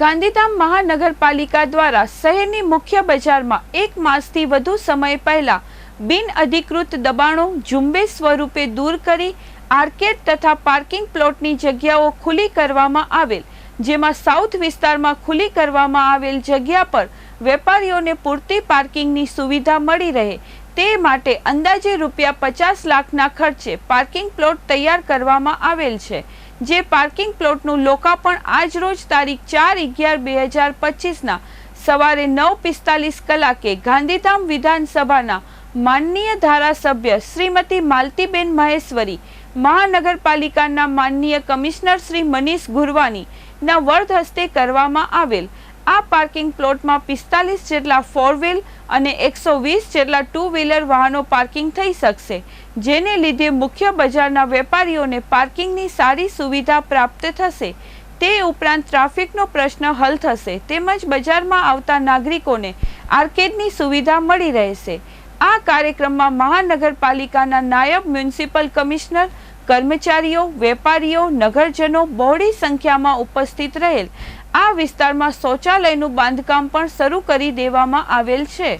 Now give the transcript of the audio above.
ગાંધીધામ મહાનગરપાલિકા દ્વારા શહેરની મુખ્ય બજારમાં એક માસથી વધુ સમય પહેલા બિન અધિકૃત દબાણો ઝુંબેશ સ્વરૂપે દૂર કરી આર્કેડ તથા પાર્કિંગ પ્લોટની જગ્યાઓ ખુલ્લી કરવામાં આવેલ, જેમાં સાઉથ વિસ્તારમાં ખુલ્લી કરવામાં આવેલ જગ્યા પર વેપારીઓને પૂરતી પાર્કિંગની સુવિધા મળી રહે, તે માટે અંદાજે રૂપિયા પચાસ લાખના ખર્ચે પાર્કિંગ પ્લોટ તૈયાર કરવામાં આવેલ છે. જે પાર્કિંગ પ્લોટનું લોકાર્પણ આજ રોજ તારીખ ચાર અગિયાર બે હજાર પચીસના સવારે નવ પિસ્તાલીસ કલાકે ગાંધીધામ વિધાનસભાના માનનીય ધારાસભ્ય શ્રીમતી માલતીબેન મહેશ્વરી, મહાનગરપાલિકાના માનનીય કમિશનર શ્રી મનીષ ગુરવાની ના વર્ધ હસ્તે કરવામાં આવેલ આ પાર્કિંગ પ્લોટમાં પિસ્તાલીસ જેટલા ફોર વ્હીલ અને એકસો વીસ જેટલા ટુ વ્હીલર વાહનો પાર્કિંગ થઈ શકશે, જેને લીધે મુખ્ય બજારના વેપારીઓને પાર્કિંગની સારી સુવિધા પ્રાપ્ત થશે. તે ઉપરાંત ટ્રાફિકનો પ્રશ્ન હલ થશે, તેમજ બજારમાં આવતા નાગરિકોને આર્કેડની સુવિધા મળી રહેશે. આ કાર્યક્રમમાં મહાનગરપાલિકાના નાયબ મ્યુનિસિપલ કમિશનર, કર્મચારીઓ, વેપારીઓ, નગરજનો બહોળી સંખ્યામાં ઉપસ્થિત રહેલ. આ વિસ્તારમાં શૌચાલયનું બાંધકામ પણ શરૂ કરી દેવામાં આવેલ છે.